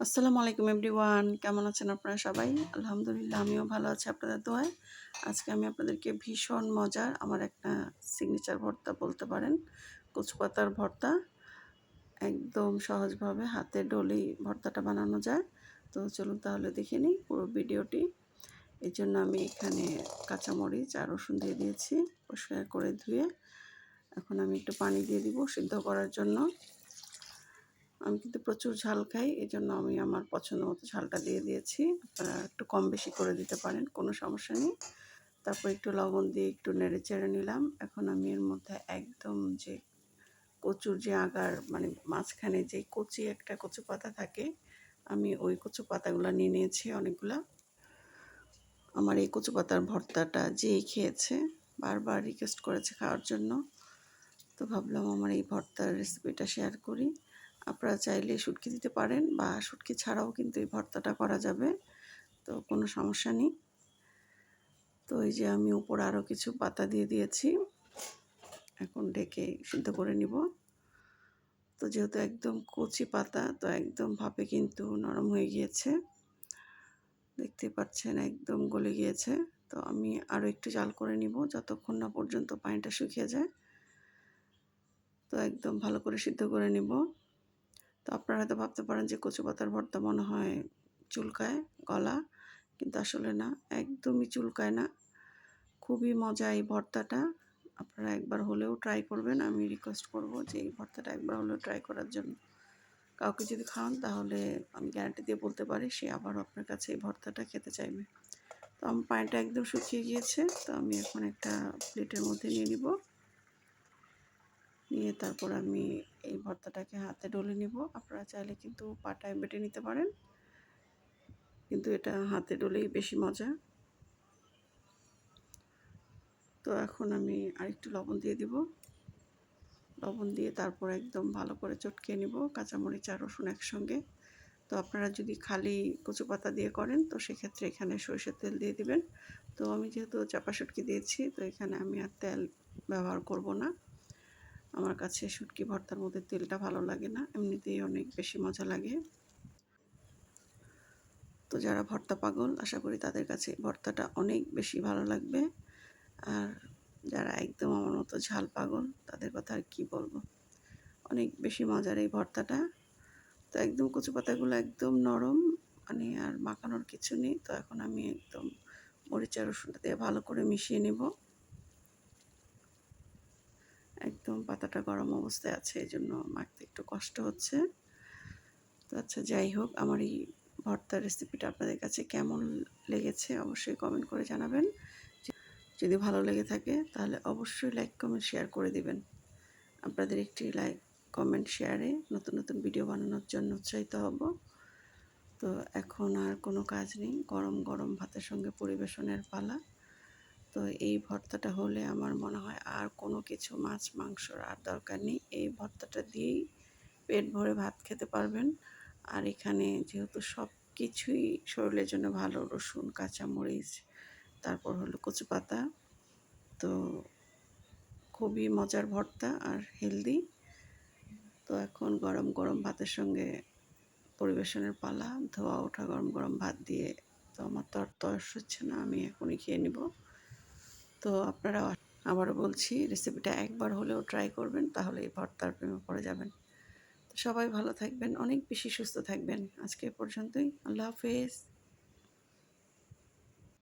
আসসালামু আলাইকুম এভরিওয়ান। কেমন আছেন আপনারা সবাই? আলহামদুলিল্লাহ, আমিও ভালো আছি আপনাদের দোয়ায়। আজকে আমি আপনাদেরকে ভীষণ মজার আমার একটা সিগনেচার ভর্তা বলতে পারেন। কচু পাতার ভর্তা। একদম সহজভাবে হাতে ডলেই ভর্তাটা বানানো যায়। তো চলুন তাহলে দেখে নিই পুরো ভিডিওটি। এই জন্য আমি এখানে কাঁচামরিচ আর রসুন দিয়ে দিয়েছি, পরিষ্কার করে ধুয়ে। এখন আমি একটু পানি দিয়ে দিব সিদ্ধ করার জন্য। আমি কিন্তু প্রচুর ঝাল খাই এই জন্য আমি আমার পছন্দ মতো ঝালটা দিয়ে দিয়েছি। আপনারা একটু কম বেশি করে দিতে পারেন, কোনো সমস্যা নেই। তারপর একটু লবণ দিয়ে একটু নেড়ে চেড়ে নিলাম। এখন আমি এর মধ্যে একদম যে কচুর যে আগার মানে মাঝখানে যে কচি একটা কচু পাতা থাকে, আমি ওই কচু পাতাগুলো নিয়ে নিয়েছি অনেকগুলা। আমার এই কচু পাতার ভর্তাটা যেই খেয়েছে, বারবার রিকোয়েস্ট করেছে খাওয়ার জন্য। তো ভাবলাম আমার এই ভর্তার রেসিপিটা শেয়ার করি। আপনারা চাইলে শুটকি দিতে পারেন বা শুটকি ছাড়াও কিন্তু এই ভর্তাটা করা যাবে। তো কোনো সমস্যা নেই। তো এই যে আমি উপর আরও কিছু পাতা দিয়ে দিয়েছি। এখন ডেকে সিদ্ধ করে নিব। তো যেহেতু একদম কচি পাতা, তো একদম ভাপে কিন্তু নরম হয়ে গিয়েছে। দেখতে পাচ্ছেন একদম গলে গিয়েছে। তো আমি আরও একটু জাল করে নিব যতক্ষণ না পর্যন্ত পানিটা শুকিয়ে যায়। তো একদম ভালো করে সিদ্ধ করে নিব। তো আপনারা হয়তো ভাবতে পারেন যে কচু পাতার ভর্তা মনে হয় চুলকায়, গলা, কিন্তু আসলে না, একদমই চুলকায় না। খুবই মজা এই ভর্তাটা। আপনারা একবার হলেও ট্রাই করবেন। আমি রিকোয়েস্ট করব যে এই ভর্তাটা একবার হলেও ট্রাই করার জন্য। কাউকে যদি খাওয়ান তাহলে আমি গ্যারান্টি দিয়ে বলতে পারি সে আবারও আপনার কাছে এই ভর্তাটা খেতে চাইবে। তো আমার পানিটা একদম শুকিয়ে গিয়েছে, তো আমি এখন একটা প্লেটের মধ্যে নিয়ে নিব। নিয়ে তারপর আমি এই ভর্তাটাকে হাতে ডলে নিব। আপনারা চাইলে কিন্তু পাটায় বেটে নিতে পারেন। কিন্তু এটা হাতে ডলেই বেশি মজা। তো এখন আমি আরেকটু লবণ দিয়ে দিব। লবণ দিয়ে তারপর একদম ভালো করে চটকে নিব। কাঁচামরিচ আর রসুন একসঙ্গে। তো আপনারা যদি খালি কচু পাতা দিয়ে করেন, তো সেক্ষেত্রে এখানে সরষের তেল দিয়ে দিবেন। তো আমি যেহেতু চাপা শুটকি দিয়েছি, তো এখানে আমি আর তেল ব্যবহার করব না। আমার কাছে শুটকি ভর্তার মধ্যে তেলটা ভালো লাগে না, এমনিতেই অনেক বেশি মজা লাগে। তো যারা ভর্তা পাগল, আশা করি তাদের কাছে ভর্তাটা অনেক বেশি ভালো লাগবে। আর যারা একদম আমার মতো ঝাল পাগল, তাদের কথা আর কী বলব? অনেক বেশি মজার এই ভর্তাটা। তো একদম কচু পাতাগুলো একদম নরম মানে আর মাখানোর কিছু নেই। তো এখন আমি একদম মরিচা রসুনটা দিয়ে ভালো করে মিশিয়ে নেব। একদম পাতাটা গরম অবস্থায় আছে, এই জন্য মাখতে একটু কষ্ট হচ্ছে। তো আচ্ছা যাই হোক, আমার এই ভর্তার রেসিপিটা আপনাদের কাছে কেমন লেগেছে অবশ্যই কমেন্ট করে জানাবেন। যদি ভালো লেগে থাকে, তাহলে অবশ্যই লাইক কমেন্ট শেয়ার করে দিবেন। আপনাদের একটি লাইক কমেন্ট শেয়ারে নতুন নতুন ভিডিও বানানোর জন্য উৎসাহিত হব। তো এখন আর কোনো কাজ নেই, গরম গরম ভাতের সঙ্গে পরিবেশনের পালা। তো এই ভর্তাটা হলে আমার মনে হয় আর কোনো কিছু মাছ মাংসর আর দরকার নেই। এই ভর্তাটা দিয়েই পেট ভরে ভাত খেতে পারবেন। আর এখানে যেহেতু সব কিছুই শরীরের জন্য ভালো, রসুন, কাঁচামরিচ, তারপর হলো কচু পাতা তো খুবই মজার ভর্তা আর হেলদি। তো এখন গরম গরম ভাতের সঙ্গে পরিবেশনের পালা, ধোয়া, ওঠা, গরম গরম ভাত দিয়ে, তো আমার তো আর তয়স হচ্ছে না, আমি এখনই খেয়ে নিব। তো আপনারা আবারও বলছি রেসিপিটা একবার হলেও ট্রাই করবেন তাহলে এই ভর্তার প্রেমে পড়ে যাবেন। তো সবাই ভালো থাকবেন, অনেক বেশি সুস্থ থাকবেন। আজকে পর্যন্তই, আল্লাহ হাফেজ।